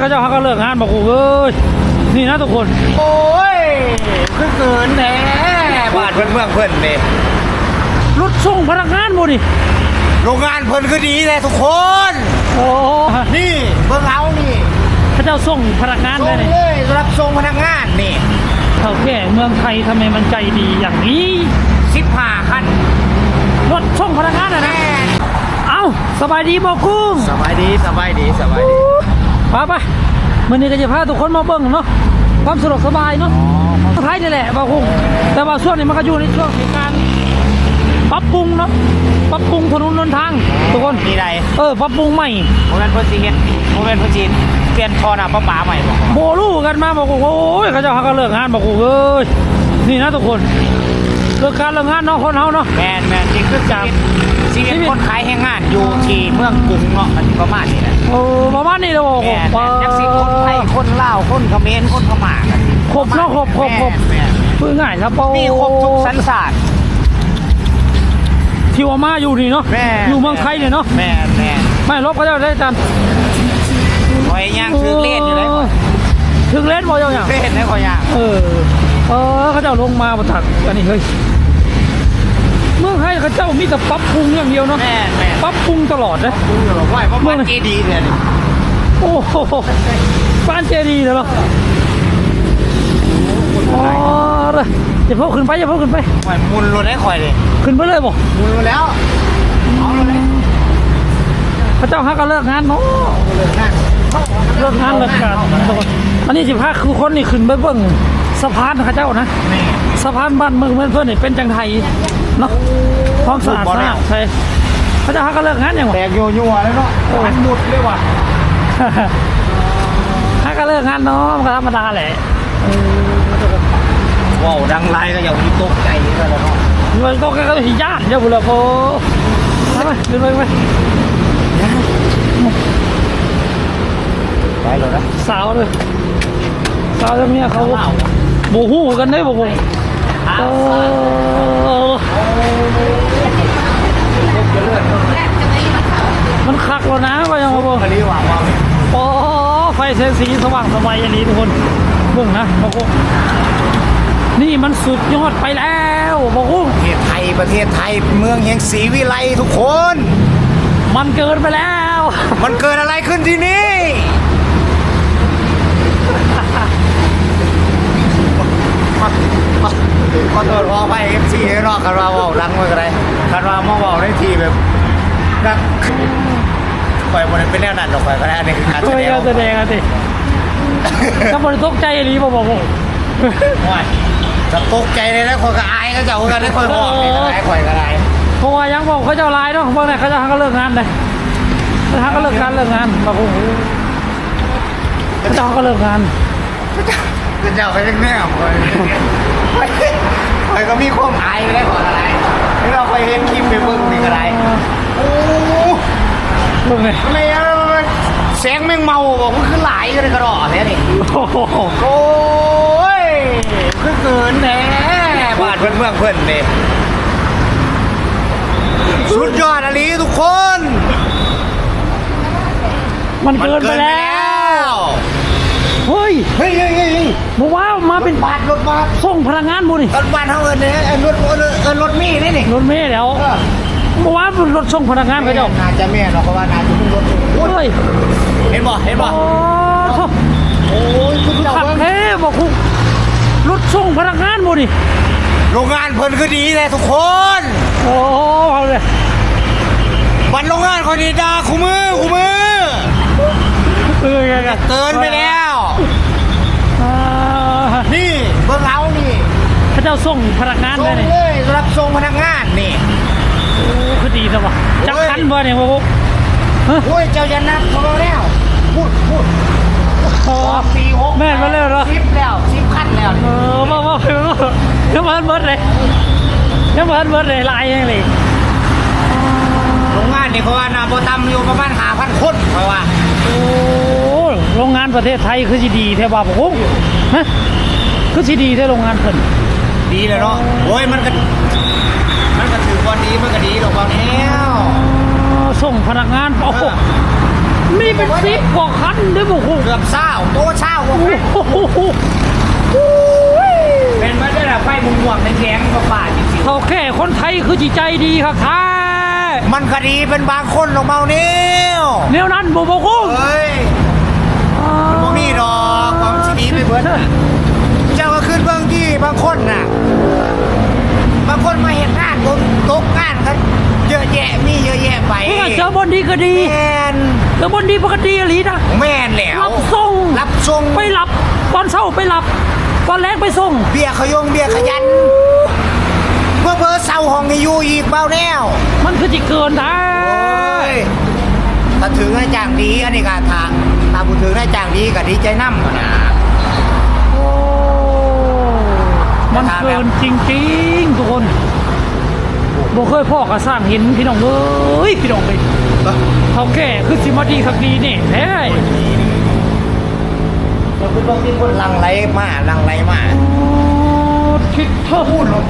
เขาจะหาก็เลิกงานบอกกูเอ้ยนี่นะทุกคน โอ้ยคือเกินแหน่บ้านเพื่อนเมืองเพื่อนนี่รถส่งพนักงานบ่นี่โรงงานเพื่อนคือดีเลยทุกคน โอ้นี่เบิ่งเอานี่เขาเจ้าส่งพนักงานส่ได้งนี่เลยรับส่งพนักงานนี่เท่าแก่เมืองไทยทำไมมันใจดีอย่างนี้ สิบห้าคันรถส่งพนักงานอะนะแม่เอ้าสบายดีบอกกุ้งสบายดีสบายดีสบายดี ปไปมื่อนี้ก็จะพาทุกคนมาเบิ่งเนาะความสะดวกสบายเนาะไทยนี่แหละบอกกุ้งแต่ว่าช่วงนี้มันก็อยู่ในช่วงของการปรับปรุงเนาะปรับปรุงถนนหนทาง ทุกคนมีไรเออปรับปรุงใหม่โมเมนต์เพื่อนจีเฮ็ดโมเมนต์เพื่อนจีเปลี่ยนท่อน้ำประปาใหม่บอกโบลูกันมาบอกกูโอ้ยเขาจะหาก็เลิกงานบอกกูเอ้ยนี่นะทุกคน เลิกการเลิกงานเนาะคนเฮาเนาะ แมนแมนจริงคือจากชีวิตคนขายแรงงานอยู่ที่เมืองกรุงเนาะมันประมาณนี้แหละโอ้ประมาณนี้เลยบอกแมนแมนจักสิคนไทยคนลาวคนเขมรคนพม่ากันครบเนาะครบครบครบแม่นพูดง่ายครับเปามีครบทุกสัญชาติที่ว่ามาอยู่นี่เนาะแม่อยู่เมืองไทยเนี่ยเนาะแม่นแม่นไม่ลบก็จะได้จันคอยย่างคือเล่นอยู่เลยถึงเล่นบ่อย่างเล่นนะคอยย่างเออ เออเขาเจ้าลงมาบนถักอันนี้เฮ้ยเมืองไทยเขาเจ้ามีแต่ปรับปรุงอย่างเดียวเนาะแม่นแม่นปรับปรุงตลอดนะดูอยู่หรอกว่าเพราะมันเจดีย์เนี่ยนี่โอ้โหบ้านเจดีย์เหรออ๋อเลยอย่าเพิ่งขึ้นไปอย่าเพิ่งขึ้นไปคอยมุนรถให้คอยเลยขึ้นไปเลยบ่มุนรถแล้วเอาเลยพระเจ้าฮักก็เลิกงานเนาะเลยนั่งเลิกงานเลิกการอันนี้สิพาคือคนนี่ขึ้นไปเบิ่งสะพานเขาเจ้านะนี่สะพานบ้านเมืองเมืองเพื่อนนี่เป็นจังไทยเนาะความสะอาดบ่สะแล้วอาดใช่พระเจ้าฮักก็เลิกงานยังวะแตกโยโย่แล้วเนาะมันหมุดเลยว่ะฮักก็เลิกงานเนาะมันก็ธรรมดาแหละเออว้าวดังไรก็อย่างที่ตกใจนี่แหละเนาะมันก็แค่หิยากเดี๋ยวบุรพอไปไปขึ้นไปไปไปเลยนะสาวเลยสาวเมียเขาเล่าโบหูกันได้บ่บ่เออมันคักแล้วนะว่ายังบ่บ่อันนี้หวังว่าโอ้ไฟแสงสีสว่างสบายอย่างนี้ทุกคนเบิ่งนะบอกว่านี่มันสุดยอดไปแล้วบอกว่าประเทศไทยประเทศไทยเมืองแห่งศรีวิไลทุกคน มันเกินไปแล้ว มันเกิดอะไรขึ้นที่นี่ ขอโทษขอไปเอฟซีเนาะคันว่าเว่าดังเมื่อไรคันว่ามาเว่าในทีแบบดังปล่อยมันเป็นแนวนั้นออกไปก็ได้นี่คือการแสดงก็แสดงอะสิถ้าบริตกใจอีหลีบอกบอกบอกว่าจะตกใจเลยนะคนก็อายก็จะเอากันได้คนบอกนี่ก็ได้คนก็ได้เพราะว่ายังบอกเขาจะเอาไลน์เนาะบางไหนเขาจะให้เขาเลิกงานเลยเขาให้เขาเลิกการเลิกงานบอกว่าเขาจะให้เขาเลิกงานก็จะเอาไปยังแนวค นคนก็มีความอายไม่ได้คนอะไรที่เราไปเห็นคลิปไปเบิ่งนี่ก็ได้โอ้เบิ่งเลยไม่เอาแสงแมงเมาบอกว่าคือหลายกันกระดอกเนี่ยนี่โอ้โหโอ้ยคือเกินแน่บ้านเพื่อนเมืองเพื่อนนี่สุดยอดอลีทุกคน มันเกินไปแล้ววเฮ้ย เฮ้ย บอกว่ามาเป็นบาทรถบัสส่งพลังงานบุนี่รถบัสเท่าเอินเนี่ยเอินรถเอินเอินรถมีนี่นี่รถเมล์แล้วเออบอกว่าเป็นรถส่งพนักงานเขาเจ้าน่าจะแม่เนาะเพราะว่าน่าจะเป็นรถโอ้ยเฮ้ยเห็นบ่เห็นบ่โอ้โอ้ยคุณเจ้าขับเบิ่งแท้บอกคุณรถส่งพนักงานบุนี่โรงงานเพิ่นคือดีเลยทุกคน โอ้เอาเลยบันโรงงานคนดีดาคู่มือคู่มือเออไงไงเกินไปแล้ว เจ้าส่งพนักงานส่ได้งนี่เลยรับส่งพนักงานนี่โอ้คือดีจังวะจักโอ้ยคันบ่เนี่ยบอกฮะโอ้ยเจ้ายันนับพอแล้วพูดพูดพอสี่หกแม่นมาแล้วเหรอสิบแล้วสิบขั้นแล้วเออมามามายังมาเบิดเลยยังมาเบิดเลยลายยังเลยโรงงานนี่เขาว่านาบ่ทำอยู่ประมาณห้าพันคนเพราะว่าโอ้โรงงานประเทศไทยคือสิดีแท้บ่าบอกโอ้ฮะคือสิดีแท้โรงงานเพิ่น ดีเลยเนาะโอ้ยมันก็มันก็ถือว่าดีมันก็ดีดอกบางแนวอ๋อส่งพนักงานโอ้โหมีเป็นสิบกว่าคันด้วยบอกโอ้โหเกือบเศร้าโตเศร้าบ่โอ้โหเป็นมาได้ละไฟมุงม่วงในแข็งก็ป่าจริงเขาแค่คนไทยคือจิตใจดีครับท่าๆมันก็ดีเป็นบางคนลงเมาเนี่ยแนวนั้นบอกบอกโอ้เฮ้ยบ่มีดอกความสิดีไปเบิดเจ้าก็ขึ้นเบื้องที่บางคนน่ะ บางคนมาเห็นงานบนตกงานกันเยอะแยะมีเยอะแยะไป เมื่อเจอบนดี ก็ดีแมนเจอบนดีปกติอะลีนะแมนแล้วรับส่งรับส่งไปหลับตอนเช้าไปหลับตอนแรกไปส่ง เบียร์ขยงเบียร์ขยันเพื่อเพื่อเศร้าห้องให้อยู่อีกเบาแนวมันคือจิเกินท่าโอ้ยถ้าถึงนายจ้างดีอันนี้ก็ทางถ้าผู้ถึงนายจ้างดีก็ดีใจน้ำนะโอ้มันเกินจริงๆทุกคนบ่เคยพ่อก็สร้างเห็นพี่น้องเอ้ยพี่น้องเลย เขาแก่คือสิมาดีสักดีนี่แท้เราคือต้องที่คนลังไหลมาลังไหลมาโอ้คิดเธอพูดลง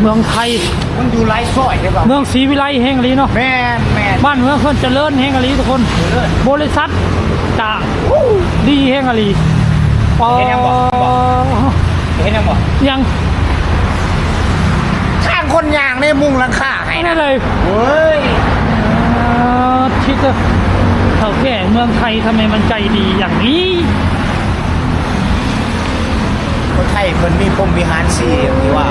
เมืองไทย มันอยู่ไรซอยใช่ป่ะเมืองศรีวิไลแห่งนี้เนาะแม่นแม่นบ้านเมืองเพิ่นเจริญแห่งนี้ทุกคนบริษัทจะดีแห่งนี้ปอเห็นยังบอกยังข้างคนยางในมุงหลังคาให้นั่นะนเลยเฮ้ยอ่ จะเท่าแก่เมืองไทยทำไมมันใจดีอย่างนี้คนไทยเพิ่นมีพรมวิหารสี่อย่างที่ว่า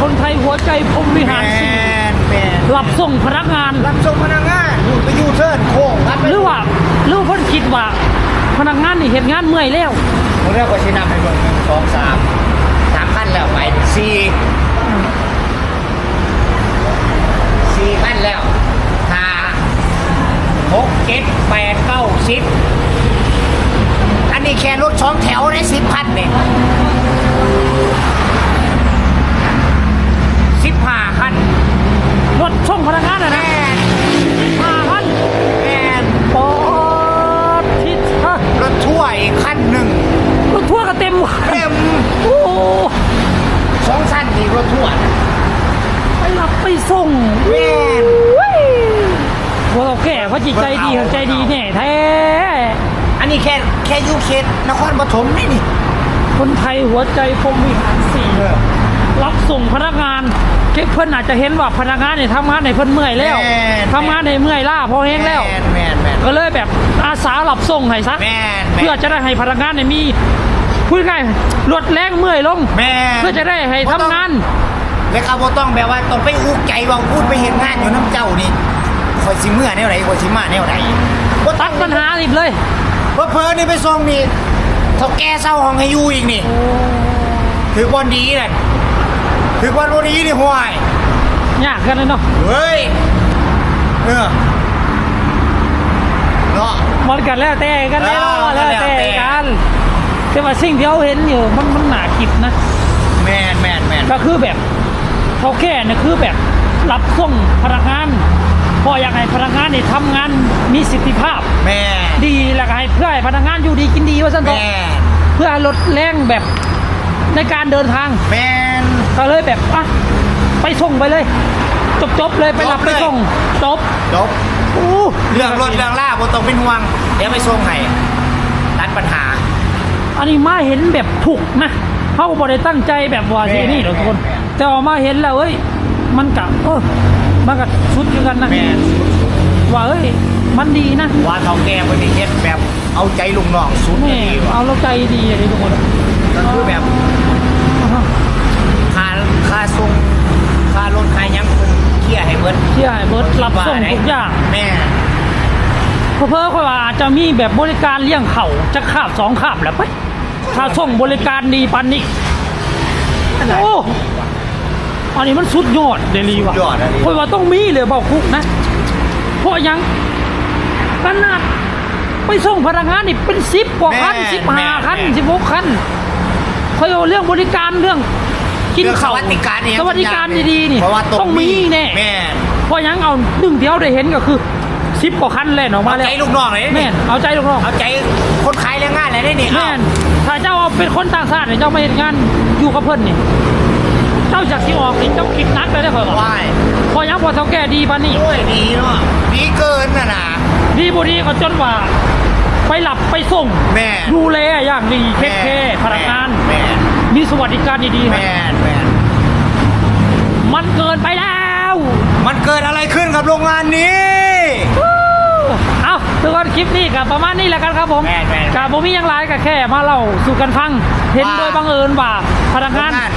คนไทยหัวใจพรมวิหารสี่นแม่นรับส่งพนักงานรับส่งพนักงานอยู่ไปยูเทิร์นโค้งรับหรือว่าหรือว่าเพิ่นคิดว่า พนักงานนี่เห็นงานเมื่อยแล้วผมเรียกว่าชินำให้เบิ่งหนึ่งสองสามสามขั้นแล้วไปสี่สี่ขั้นแล้วห้า หกเจ็ดแปดเก้าสิบอันนี้แค่รถสองแถวได้สิบพันเนี่ยสิบห้าขั้นรถส่งพนักงานอะนะแม่นห้าพันแม่นปอดทิศฮะรถทั่วร์อีกขั้นหนึ่งรถทั่วร์ก็เต็มว่ะเต็มโอ้สองสั้นอีกรถทั่วร์ไปรับไปส่งแม่น พวกเราแก่เขาจิตใจดีเขาใจดีแน่แท้ อันนี้แค่แค่อยูเขตนครปฐมนี่นี่คนไทยหัวใจพรหมวิหารสี่รับส่งพนักงานเก็บเพิ่นอาจจะเห็นว่าพนักงานเนี่ยทำงานในเพิ่นเมื่อยแล้วแม่นทำงานในเมื่อยล้าพอแห้งแล้วแม่นแม่นแม่นก็เลยแบบอาสารับส่งให้ซะแม่นเพื่อจะได้ให้พนักงานเนี่ยมีพูดง่ายๆลดแรงเมื่อยลงแม่นเพื่อจะได้ให้ทำงานแล้วเขาบ่ต้องแบบว่าต้องไปอุกใจว่าพูดไปเห็นงานอยู่น้ำเจ้านี่ คอยสิเมื่อแนวไหนคอยสิมาแนวไหนบ่ตัดปัญหาอีกเลยเพอเพอๆนี่ไปส่งนี่เท่าแก่เศร้าห้องให้อยู่อีกนี่ถือบอลดีนั่นถือบอลบ่ดีนี่ห่วยยากกันเลยเนาะเฮ้ยเออเนาะมันกันแล้วแต่กันแล้วเออแล้วแต่แล้วแต่กันแต่ว่าสิ่งที่เราเห็นอยู่มันมันหนาคิดนะแม่นแม่นแม่นก็คือแบบเขาแค่เนี่ยคือแบบรับส่งพนักงาน พออยากให้พนักงานเนี่ยทำงานมีสิทธิภาพ แม่ดีแล้วก็ให้เพื่อให้พนักงานอยู่ดีกินดีว่าสั้นแม่ต่อเพื่อลดแรงแบบในการเดินทาง แม่น ก็เลยแบบอะไปส่งไปเลย จบจบๆเลยไปรับจบไปเลย ส่งจบจบอู้เรื่องรถเรื่องล่าบ่ต้องเป็นห่วง เดี๋ยวไปส่งให้ตัดปัญหา อันนี้มาเห็นแบบถูกนะเขาก็บ่ได้ตั้งใจแบบว่าที่นี่หรอกทุกคนแม่นแต่ว่ามาเห็นแล้วเอ้ยมันกับเออ มันกับชุดอยู่กันนะแม่นว่าเอ้ยมันดีนะว่าเฒ่าแก่เพิ่นนี่เฮ็ดแบบเอาใจลุงน้องสุดแม่ดีว่ะเอาเราใจดีอย่างนี้ทุกคนก็คือแบบค่าค่าส่งค่ารถค่าหยังเพิ่นเคลียร์ให้เบิดเชื่อให้เบิร์ดรับส่งทุกอย่างแม่เพอเพอค่อยว่าอาจจะมีแบบบริการเลี้ยงเข่าจะขาบสองขาบแล้วไปถ้าส่งบริการดีปันนี้โอ้ อันนี้มันสุดยอดเดลีว่ะสุดยอดอันนี้ค่อยว่าต้องมีเลยเบาคุกนะ เพราะยังขนาดไปส่งพนักงานนี่เป็นสิบกว่าคันแม่สิบห้าแม่คันแม่ สิบหกคันค่อยเอาเรื่องบริการเรื่อง กินเรื่องสข้าววัสดิการเนี่ยสวัสดิการดีๆนี่เพราะว่าต้องมีแน่แม่เพราะยังเอาหนึ่งเดียวได้เห็นก็คือสิบกว่าคันแล่นออกมาเอาแล้วใจลูกน้องเลยแม่นเอาใจลูกน้อง เอาใจคนขายแรงงานเลยได้นี่แม่นถ้าเจ้าเอาเป็นคนต่างชาติเนี่ยเจ้าไม่เห็นงานอยู่กับเพิ่นนี่ เจ้าจากที่ออกนี่เจ้าคิดนักเลยได้เผยว่าว้ายพอยังพอเท่าแก่ดีปานนี่โอ้ยดีเนาะดีเกินน่ะนะดีบุดีก็จนว่า ไปหลับไปส่งแม่ดูแลอย่างดีเทคแคร์พนักงานแม่มีสวัสดิการดีๆครับแม่แม่มันเกินไปแล้ว มันเกิดอะไรขึ้นกับโรงงานนี้เอาทุกคนคลิปนี้กับประมาณนี้แหละกันครับผมแม่นแม่นกับผมมีหยังไรกับแค่มาเล่าสู่กันฟัง เห็นว่าโดยบังเอิญว่าพนักโรงงานงาน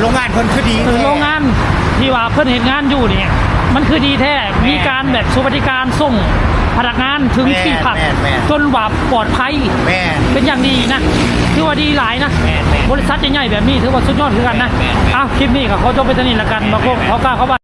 โรงงานคนคือดีเออโรงงานที่ว่าเพื่อนเห็นงานอยู่เนี่ยมันคือดีแท้มีการแบบสวัสดิการส่งพนักงานถึงที่พักแม่นแม่นจนว่าปลอดภัยแม่เป็นอย่างดีนะถือว่าดีหลายนะแม่นแม่นบริษัทใหญ่ๆแบบนี้ถือว่าสุดยอดคือกันนะแม่นแม่นอ้าวคลิปนี้ก็ขอจบไปเท่านี้ละกันมาโคงเขากล้าเข้าบ้าน